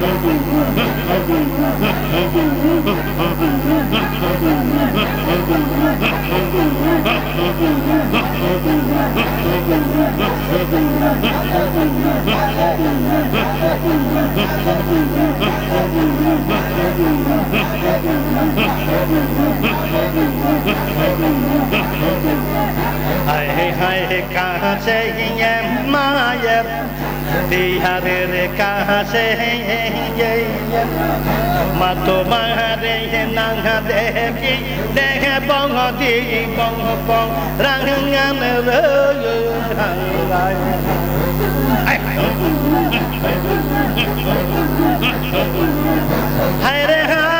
Ay, ay, ay, can't say yeah, my yeah. বিহারের কাছে মা তোমারে নাঙ্গা দেখি দেখে বঙ্গ দি বঙ্গ বং রাঙ্গান হায় রে হায়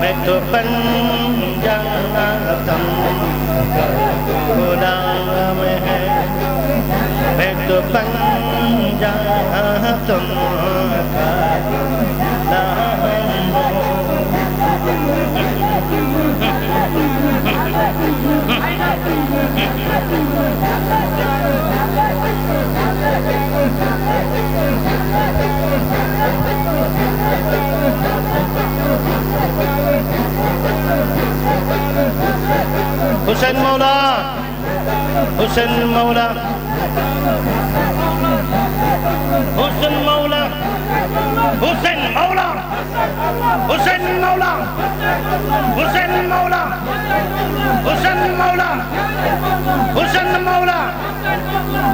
Metro panjang হুসেন মৌলা হুসেন মৌলা হুসেন মৌলা হুসেন মৌলা হুসেন মৌলা হুসেন মৌলা হুসেন মৌলা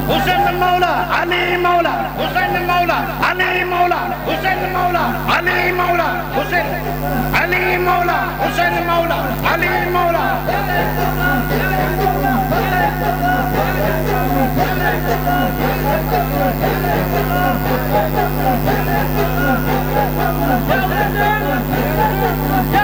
হুসেন মৌলা আলী মৌলা হুসেন মৌলা আলী মৌলা হুসেন মৌলা আলী মৌলা হুসেন আলী মৌলা হুসেন মৌলা আলী মৌলা Yeah.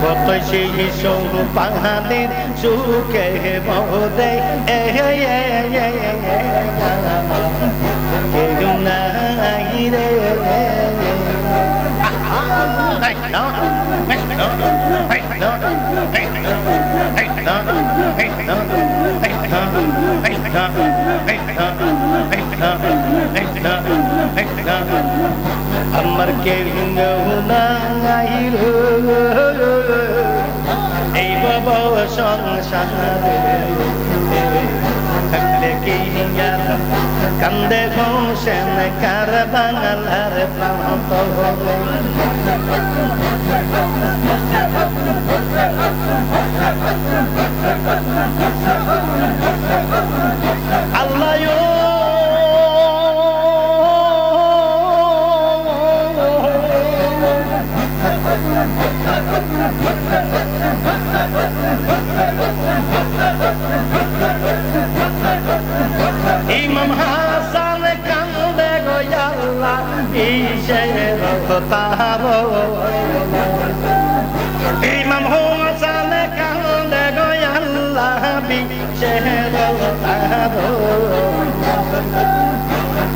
我对谁手路放下你，输给我的，哎呀呀呀呀呀，给用来的。Hey, no, hey, no, hey, no, hey, no, hey, no, hey, no, hey, no, hey, no, hey, no, hey, no, hey, no. আমার কেউ নাই এই বাবা সংসারে থাকলে কি কান্দে ঘোষেন কার বাংলার প্রান্ত আল্লাহ ইমাম হাসান কান্দে গোয়াল্লা ইসের তার ইমাম হাসান কান্দে গোয়াল্লা বিশের তার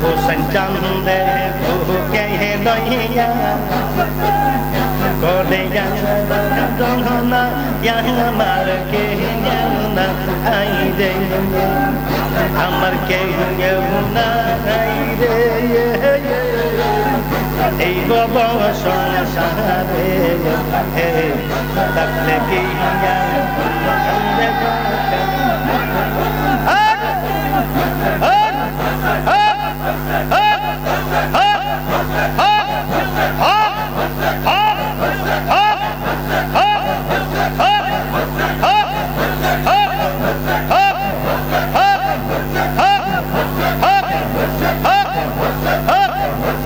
হোসেন চান্দে ভুকে দইয়া করে আমার কে না আই রে আমার কে না আই রে এই বব থাকলে কি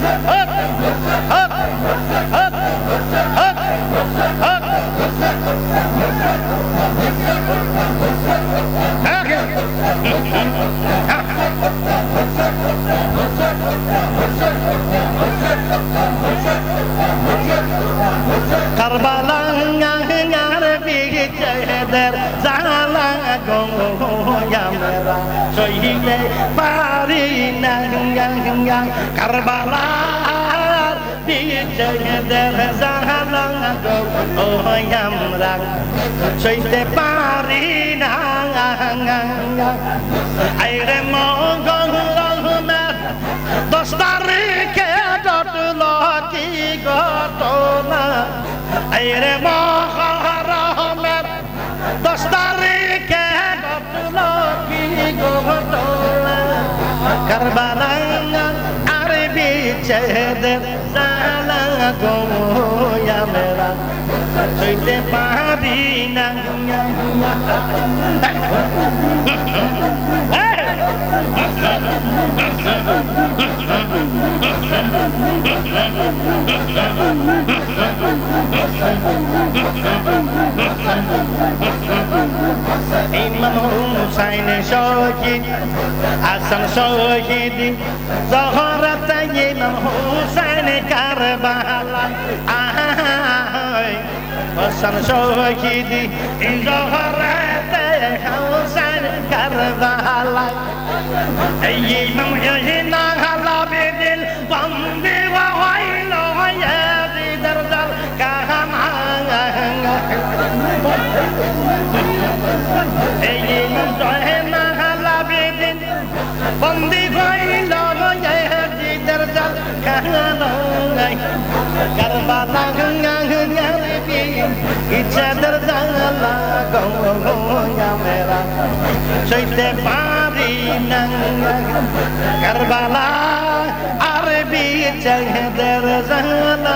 hak, hak, hak, hak, hak. Karbalanga ah, yar ah, ah, bir söyle পারি না কারবালার বিজয়দের জালা গোয়ামরা সইতে পারি না আইরে মঙ্গল রহমান দশ তারিখে ডটল কি ঘটনা আইরে মহারহমান দশ কারবালাঙ্গা আর বিচ্ছেদের জালা গোয়া মেরা সইতে পারি না Ey Imam Hüseyin şahit, Hasan şahidi, Zaharat İmam Hüseyin Karbala. Hasan şahidi, Zaharat Hüseyin Karbala. Ey İmam Hüseyin বন্দি হইল জিদার নাই কারবালা গঙ্গা গঙ্গা ইচ্ছাদার জালা গঙ্গা মেরা সইতে পারি না কারবালা আর বি চাহেদের জালা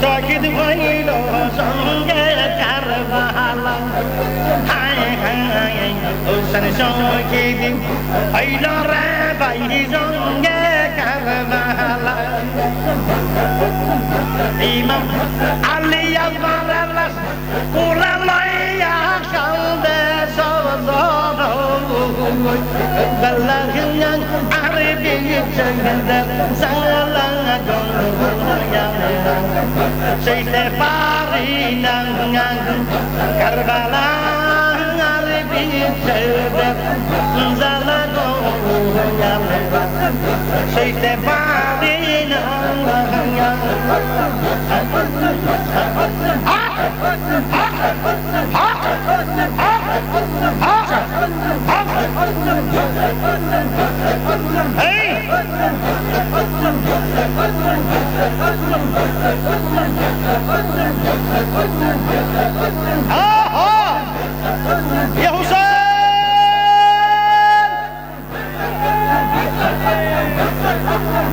ইমাম হুসাইন শহীদ হইল ইমাম হুসাইন শহীদ হইল সঙ্গে কারবালা হায় হায় হুসাইন শহীদ হইল রে ভাই সঙ্গে কারবালা ইমাম আলী আমার লাশ কোলা লইয়া কান্দে সজন Galagyan Arabi Chaganda Sangala Gongoya Shaite Pari Nang Karbala Arabi Chaganda Sangala Gongoya Shaite Pari Nang Hey!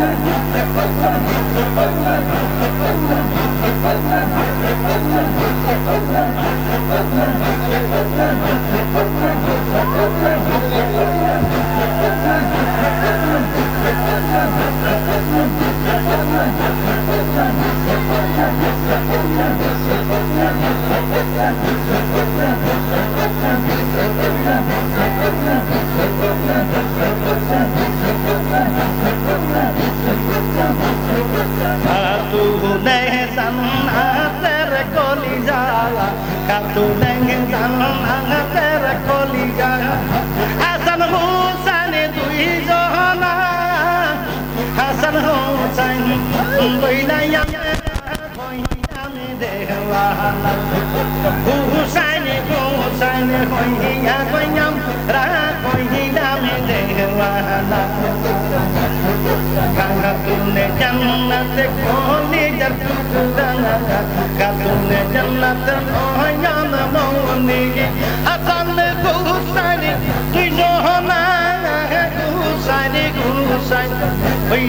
Yeah. কাতু দেঙ্গে জানো ভাঙাতের কলিজা। হাসান হোসানে দুই জহনা। হাসান হোসাইন বইলাই আমি আমি দেখলা হুসাইনে হোসাইনে হইয়া কইয়াম রা কইয়া আমি দেখলা কাতুনে জান্নাতে কলিজার টুকরা কাতুনে জান্নাতে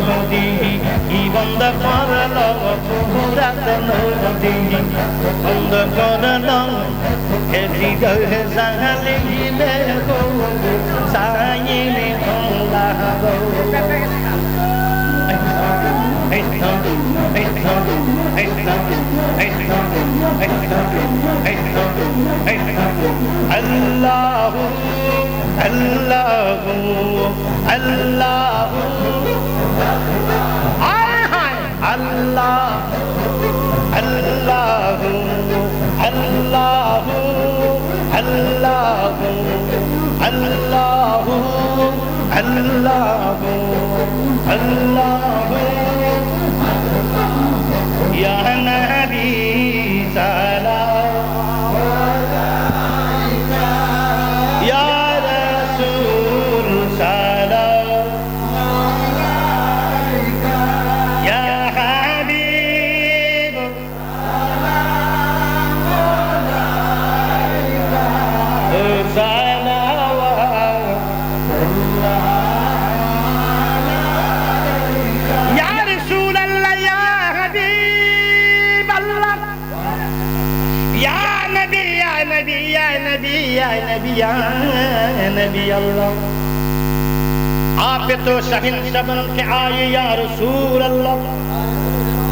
নদী ইবন্দ করল পুরাত নদী বন্ধ করল এটি গহে সাহালিলে সাইলে খোলাহ আল্লাহ আল্লাহ আল্লাহ Allah Allah Allah Allah Ya Allah आप तो शहिन शबन के आए या रसूल अल्लाह